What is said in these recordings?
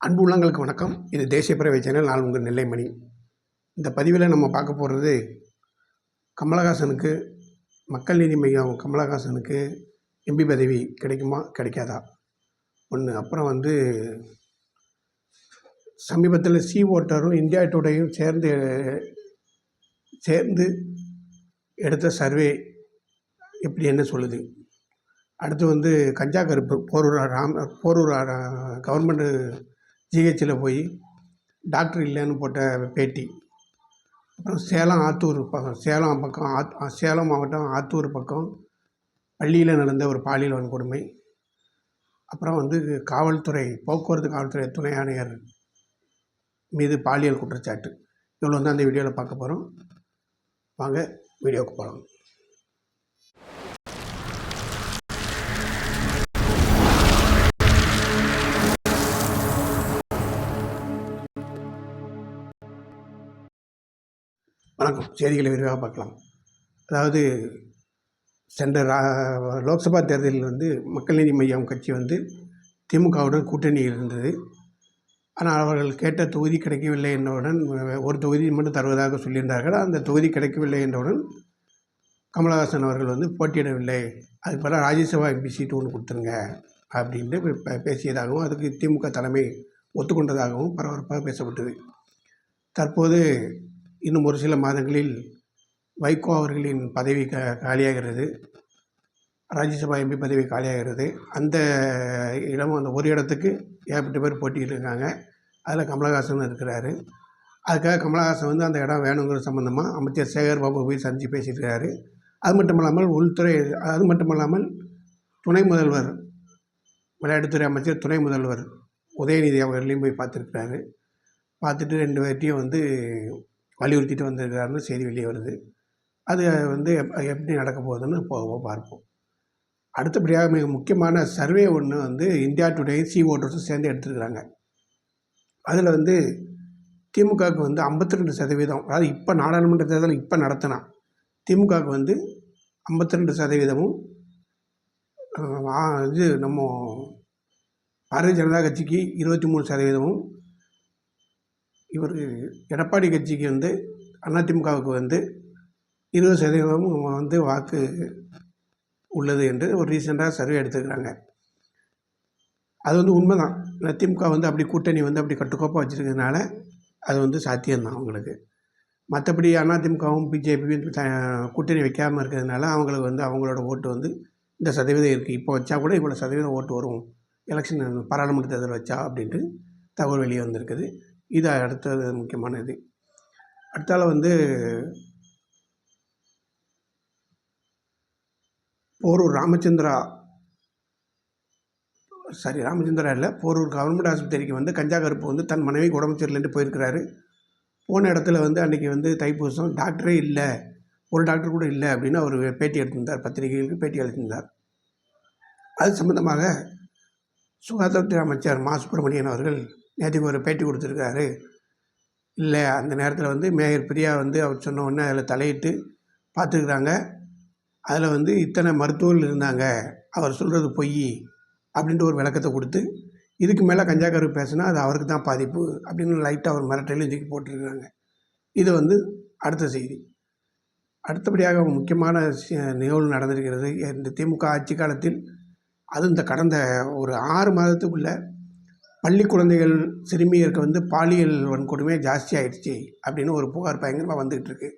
அன்பு உள்ளங்களுக்கு வணக்கம். இது தேசிய பறவை சேனல் நான் உங்கள் நெல்லைமணி. இந்த பதிவில் நம்ம பார்க்க போகிறது கமலஹாசனுக்கு மக்கள் நீதி மையம் கமலஹாசனுக்கு எம்பி பதவி கிடைக்குமா கிடைக்காதா? ஒன்று. அப்புறம் வந்து சமீபத்தில் சி ஓட்டரும் இந்தியா டுடேயும் சேர்ந்து சேர்ந்து எடுத்த சர்வே எப்படி என்ன சொல்லுது? அடுத்து வந்து கஞ்சா கருப்பு போரூர் ராம் போரூர் கவர்மெண்ட்டு ஜிஹெச்சில் போய் டாக்டர் இல்லைன்னு போட்ட பேட்டி. அப்புறம் சேலம் ஆத்தூர் பக்கம் சேலம் பக்கம் ஆத் சேலம் மாவட்டம் ஆத்தூர் பக்கம் பள்ளியில் நடந்த ஒரு பாலியல் வன்கொடுமை. அப்புறம் வந்து காவல்துறை போக்குவரத்து காவல்துறை துணை ஆணையர் மீது பாலியல் குற்றச்சாட்டு. இவ்வளோ வந்து அந்த வீடியோவில் பார்க்க போகிறோம் வாங்க வீடியோவுக்கு போகலாம். வணக்கம். செய்திகளை விரிவாக பார்க்கலாம். அதாவது சென்ற லோக்சபா தேர்தலில் வந்து மக்கள் நீதி மையம் கட்சி வந்து திமுகவுடன் கூட்டணியில் இருந்தது. ஆனால் அவர்கள் கேட்ட தொகுதி கிடைக்கவில்லை என்றவுடன் ஒரு தொகுதி மட்டும் தருவதாக சொல்லியிருந்தார்கள். அந்த தொகுதி கிடைக்கவில்லை என்றவுடன் கமலஹாசன் அவர்கள் வந்து போட்டியிடவில்லை. அதுக்கு பதிலாக ராஜ்யசபா எம்பி சீட்டு ஒன்று கொடுத்துருங்க அப்படின்ட்டு பேசியதாகவும் அதுக்கு திமுக தலைமை ஒத்துக்கொண்டதாகவும் பரபரப்பாக பேசப்பட்டது. தற்போது இன்னும் ஒரு சில மாதங்களில் வைகோ அவர்களின் பதவி க காலியாகிறது. ராஜ்யசபா எம்பி பதவி காலியாகிறது. அந்த இடம் அந்த ஒரு இடத்துக்கு ஏகப்பட்ட பேர் போட்டியிட்டிருக்காங்க அதில் கமலஹாசன் இருக்கிறாரு. அதுக்காக கமலஹாசன் வந்து அந்த இடம் வேணுங்கிற சம்மந்தமாக அமைச்சர் சேகர் பாபு போய் சந்தித்து பேசியிருக்காரு அது மட்டும் இல்லாமல் உள்துறை அது மட்டும் இல்லாமல் துணை முதல்வர் விளையாட்டுத்துறை அமைச்சர் துணை முதல்வர் உதயநிதி அவர்களையும் போய் பார்த்துருக்கிறாரு. பார்த்துட்டு ரெண்டு பேர்ட்டையும் வந்து வலியுறுத்திட்டு வந்திருக்கிறாருன்னு செய்தி வெளியே வருது. அது வந்து எப் எப்படி நடக்க போகுதுன்னு போக பார்ப்போம். அடுத்தபடியாக மிக முக்கியமான சர்வே ஒன்று வந்து இந்தியா டுடே சி ஓட்டர்ஸும் சேர்ந்து எடுத்துருக்குறாங்க. அதில் வந்து திமுகவுக்கு வந்து 52% சதவீதம் அதாவது இப்போ நாடாளுமன்ற தேர்தல் இப்போ நடத்தினா திமுகவுக்கு வந்து 52% சதவீதமும் இது நம்ம பாரதிய ஜனதா கட்சிக்கு இருபத்தி மூணு சதவீதமும் இவர் எடப்பாடி கட்சிக்கு வந்து அதிமுகவுக்கு வந்து இருபது சதவீதம் வந்து வாக்கு உள்ளது என்று ஒரு ரீசெண்டாக சர்வே எடுத்துக்கிறாங்க அது வந்து உண்மைதான். ஏன்னா திமுக வந்து அப்படி கூட்டணி வந்து அப்படி கட்டுக்கோப்பாக வச்சுருக்கிறதுனால அது வந்து சாத்தியம்தான் அவங்களுக்கு. மற்றபடி அதிமுகவும் பிஜேபியும் கூட்டணி வைக்காமல் இருக்கிறதுனால அவங்களுக்கு வந்து அவங்களோட ஓட்டு வந்து இந்த சதவீதம் இருக்குது இப்போ வச்சா கூட இவ்வளோ சதவீதம் ஓட்டு வரும். எலெக்ஷன் பாராளுமன்ற தேர்தல் வச்சா அப்படின்ட்டு தகவல் வெளியே வந்திருக்குது. இது அடுத்தது முக்கியமான இது அடுத்தால வந்து போரூர் ராமச்சந்திரா சாரி ராமச்சந்திரா இல்லை போரூர் கவர்மெண்ட் ஆஸ்பத்திரிக்கு வந்து கஞ்சா கருப்பு வந்து தன் மனைவிக்கு உடம்பு சரியில்லைன்ட்டு போயிருக்கிறாரு. போன இடத்துல வந்து அன்றைக்கி வந்து தைப்பூசம் டாக்டரே இல்லை ஒரு டாக்டர் கூட இல்லை அப்படின்னு அவர் பேட்டி எடுத்திருந்தார் பத்திரிகைகளுக்கு பேட்டி அளித்திருந்தார். அது சம்பந்தமாக சுகாதாரத்துறை அமைச்சர் மா. சுப்பிரமணியன் அவர்கள் நேற்றுக்கு ஒரு பேட்டி கொடுத்துருக்காரு. இல்லை அந்த நேரத்தில் வந்து மேயர் பிரியா வந்து அவர் சொன்ன உடனே அதில் தலையிட்டு பார்த்துருக்குறாங்க. அதில் வந்து இத்தனை மருத்துவர்கள் இருந்தாங்க அவர் சொல்கிறது பொய் அப்படின்ட்டு ஒரு விளக்கத்தை கொடுத்து இதுக்கு மேலே கஞ்சா கருப்பு பேசினா அது அவருக்கு தான் பாதிப்பு அப்படின்னு லைட்டாக அவர் மிரட்டையிலும் தூக்கி போட்டிருக்காங்க இது வந்து அடுத்த செய்தி. அடுத்தபடியாக முக்கியமான நிகழ்வு நடந்திருக்கிறது. இந்த திமுக ஆட்சி காலத்தில் அதுவும் இந்த கடந்த ஒரு ஆறு மாதத்துக்குள்ளே பள்ளி குழந்தைகள் சிறுமியருக்கு வந்து பாலியல் வன்கொடுமை ஜாஸ்தி ஆயிடுச்சு அப்படின்னு ஒரு புகார் பயங்கரமாக வந்துகிட்டு இருக்கு.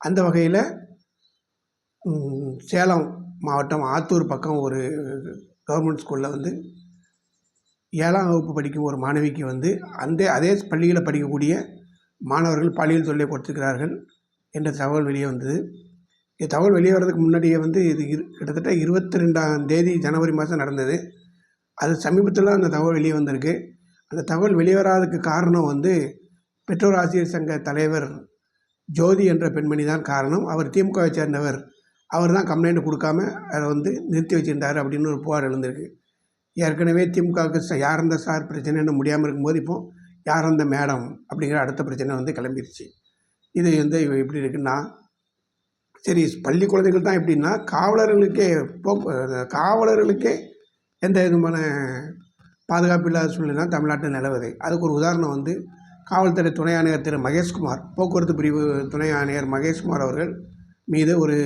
அந்த வகையில் சேலம் மாவட்டம் ஆத்தூர் பக்கம் ஒரு கவர்மெண்ட் ஸ்கூலில் வந்து ஏழாம் வகுப்பு படிக்கும் ஒரு மாணவிக்கு வந்து அந்த அதே பள்ளியில் படிக்கக்கூடிய மாணவர்கள் பாலியல் தொல்லை கொடுத்துருக்கிறார்கள் என்ற தகவல் வெளியே வந்தது. இந்த தகவல் வெளியே வர்றதுக்கு முன்னாடியே வந்து இது கிட்டத்தட்ட இருபத்தி ரெண்டாம் தேதி ஜனவரி மாதம் நடந்தது. அது சமீபத்தில் அந்த தகவல் வெளியே வந்திருக்கு. அந்த தகவல் வெளியே வராததுக்கு காரணம் வந்து பெற்றோர் ஆசிரியர் சங்க தலைவர் ஜோதி என்ற பெண்மணி தான் காரணம். அவர் திமுகவை சேர்ந்தவர். அவர் தான் கம்ப்ளைண்ட் கொடுக்காம அதை வந்து நிறுத்தி வச்சிருந்தார் அப்படின்னு ஒரு புகார் எழுந்திருக்கு. ஏற்கனவே திமுகவுக்கு யார் அந்த சார் பிரச்சனைன்னு முடியாமல் இருக்கும்போது இப்போ யார் அந்த மேடம் அப்படிங்கிற அடுத்த பிரச்சனை வந்து கிளம்பிருச்சு. இது வந்து எப்படி இருக்குன்னா சரி பள்ளி குழந்தைகள் தான் எப்படின்னா காவலர்களுக்கே போக்கு காவலர்களுக்கே எந்த விதமான பாதுகாப்பு இல்லாத சூழ்நிலை தான் தமிழ்நாட்டில் நிலவுது அதுக்கு ஒரு உதாரணம் வந்து காவல்துறை துணை ஆணையர் திரு. மகேஷ்குமார் போக்குவரத்து பிரிவு துணை ஆணையர் மகேஷ்குமார் அவர்கள் மீது ஒரு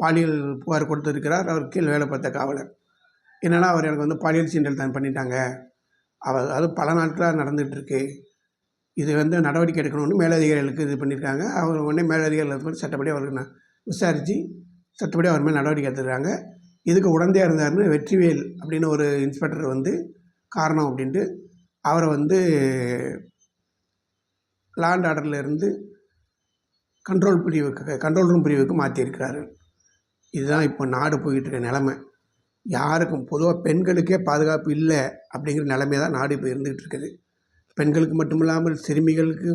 பாலியல் புகார் கொடுத்திருக்கிறார். அவர் கீழ் வேலை பார்த்த காவலர். என்னென்னா அவர் எனக்கு வந்து பாலியல் சீண்டல் தான் பண்ணிட்டாங்க. அவர் அது பல நாட்களாக நடந்துகிட்ருக்கு இது வந்து நடவடிக்கை எடுக்கணும்னு மேலதிகாரிகளுக்கு இது பண்ணியிருக்காங்க. அவர் உடனே மேலதிகாரிகள் சட்டப்படி அவருக்கு நான் விசாரித்து சட்டப்படி அவர் மேல் நடவடிக்கை எடுத்துருக்காங்க. இதுக்கு உடந்தையாக இருந்தார்னு வெற்றிவேல் அப்படின்னு ஒரு இன்ஸ்பெக்டர் வந்து காரணம் அப்படின்ட்டு அவரை வந்து லாண்ட் ஆர்டர்லேருந்து கண்ட்ரோல் பிரிவுக்கு கண்ட்ரோல் ரூம் பிரிவுக்கு மாற்றியிருக்கிறாரு இதுதான் இப்போ நாடு போய்கிட்டு இருக்க நிலமை. யாருக்கும் பொதுவாக பெண்களுக்கே பாதுகாப்பு இல்லை அப்படிங்கிற நிலைமை தான் நாடு இப்போ இருந்துகிட்டு இருக்குது. பெண்களுக்கு மட்டும் இல்லாமல் சிறுமிகளுக்கு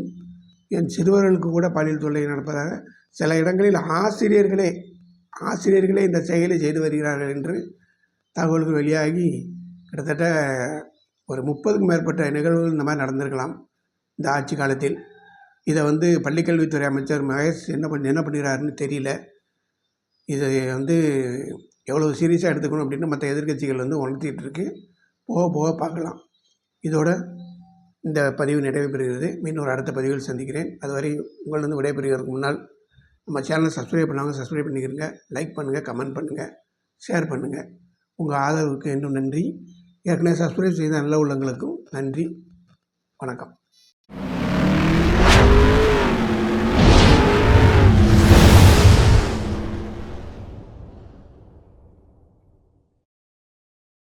என் சிறுவர்களுக்கு கூட பாலியல் தொல்லை நடப்பதாக சில இடங்களில் ஆசிரியர்களே ஆசிரியர்களே இந்த செயலை செய்து வருகிறார்கள் என்று தகவல்கள் வெளியாகி கிட்டத்தட்ட ஒரு முப்பதுக்கும் மேற்பட்ட நிகழ்வுகள் இந்த மாதிரி நடந்திருக்கலாம் இந்த ஆட்சி காலத்தில். இதை வந்து பள்ளிக்கல்வித்துறை அமைச்சர் மகேஷ் என்ன பண்ணி என்ன பண்ணுகிறாருன்னு தெரியல. இதை வந்து எவ்வளோ சீரியஸாக எடுத்துக்கணும் அப்படின்னு மற்ற எதிர்க்கட்சிகள் வந்து உணர்த்திட்டு இருக்கு. போக போக பார்க்கலாம். இதோட இந்த பதிவு நிறைவு பெறுகிறது. மீண்டும் ஒரு அடுத்த பதிவில் சந்திக்கிறேன். அதுவரை உங்களிடம் விடைபெறுவதற்கு முன்னால் நம்ம சேனலை சப்ஸ்கிரைப் பண்ணாங்க சப்ஸ்கிரைப் பண்ணிக்கிறங்க லைக் பண்ணுங்கள் கமெண்ட் பண்ணுங்கள் ஷேர் பண்ணுங்கள் உங்கள் ஆதரவுக்கு இன்னும் நன்றி. ஏற்கனவே சப்ஸ்கிரைப் செய்த நல்ல உள்ளங்களுக்கும் நன்றி. வணக்கம்.